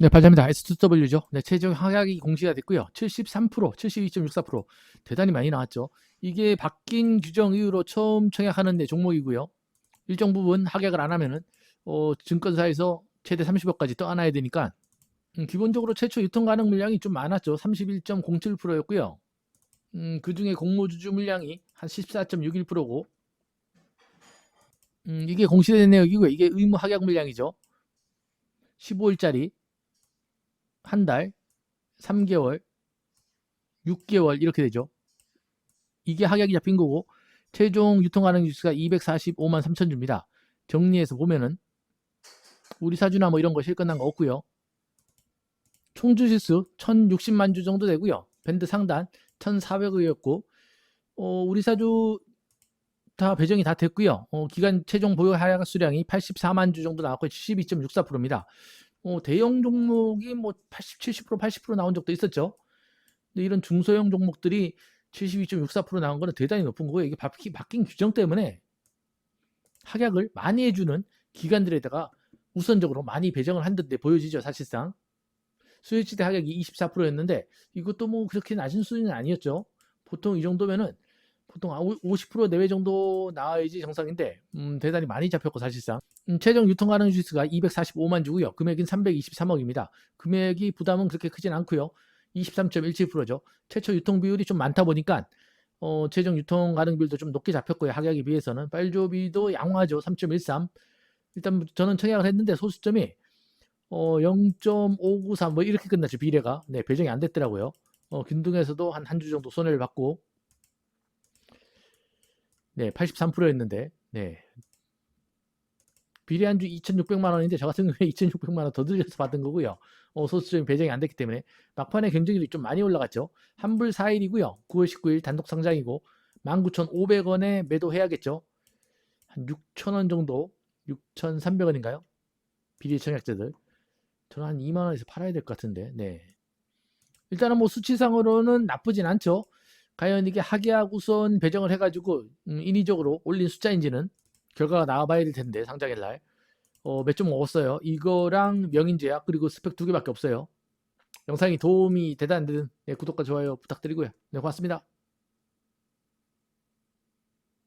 네, 발표합니다. S2W죠. 네, 최종 하락이 공시가 됐고요. 73%, 72.64% 대단히 많이 나왔죠. 이게 바뀐 규정 이후로 처음 청약하는 데 종목이고요. 일정 부분 하락을 안 하면은 어, 증권사에서 최대 30억까지 떠안아야 되니까 음, 기본적으로 최초 유통 가능 물량이 좀 많았죠. 31.07%였고요. 음, 그 중에 공모주주 물량이 한 14.61%고 음, 이게 공시된 내역이고요. 이게 의무 하락 물량이죠. 15일짜리 한 달, 3개월, 6개월 이렇게 되죠. 이게 하락이 잡힌 거고 최종 유통 가능 주수가 245만 3천 주입니다. 정리해서 보면은 우리 사주나 뭐 이런 거 실끝난 거 없고요. 총 주실수 1,060만 주 정도 되고요. 밴드 상단 1,400의였고 어, 우리 사주 다 배정이 다 됐고요. 어, 기간 최종 보유 하락 수량이 84만 주 정도 나왔고 72.64%입니다. 어, 대형 종목이 뭐 80, 70%, 80% 나온 적도 있었죠. 근데 이런 중소형 종목들이 72.64% 나온 거는 대단히 높은 거고요. 이게 바뀐, 바뀐 규정 때문에 하락을 많이 해주는 기관들에다가 우선적으로 많이 배정을 한 듯 보여지죠, 사실상. 수요지대 하락이 24%였는데 이것도 뭐 그렇게 낮은 수준은 아니었죠. 보통 이 정도면은 보통 50% 내외 정도 나와야지 정상인데 음, 대단히 많이 잡혔고 사실상 음, 최종 유통 가능 주수가 245만 주고요. 금액은 323억입니다. 금액이 부담은 그렇게 크진 않고요. 23.17%죠. 최초 유통 비율이 좀 많다 보니까 어, 최종 유통 가능 비율도 좀 높게 잡혔고요. 하락에 비해서는 빨조비도 양호하죠. 3.13. 일단 저는 청약을 했는데 소수점이 어, 0.593 뭐 이렇게 끝났죠. 비례가. 네, 배정이 안 됐더라고요. 어, 균등에서도 한 한 주 정도 손해를 받고 네, 83%였는데 네. 비례 한주 2,600만 원인데 저 같은 경우에 2,600만 원 더 들여서 받은 거고요. 어, 소수점이 배정이 안 됐기 때문에 막판에 경쟁률이 좀 많이 올라갔죠. 한불 4일이고요. 9월 19일 단독 상장이고 19,500원에 매도해야겠죠. 한 6,000원 정도, 6,300원인가요? 비례 청약자들. 저는 한 2만 원에서 팔아야 될 것 같은데. 네. 일단은 뭐 수치상으로는 나쁘진 않죠. 과연 이게 하계약 우선 배정을 해가지고 음, 인위적으로 올린 숫자인지는 결과가 나와봐야 될 텐데 상장일 날. 어, 몇 점 먹었어요. 이거랑 명인제약 그리고 스펙 두 개밖에 없어요. 영상이 도움이 되다 안 되든 네, 구독과 좋아요 부탁드리고요. 네, 고맙습니다.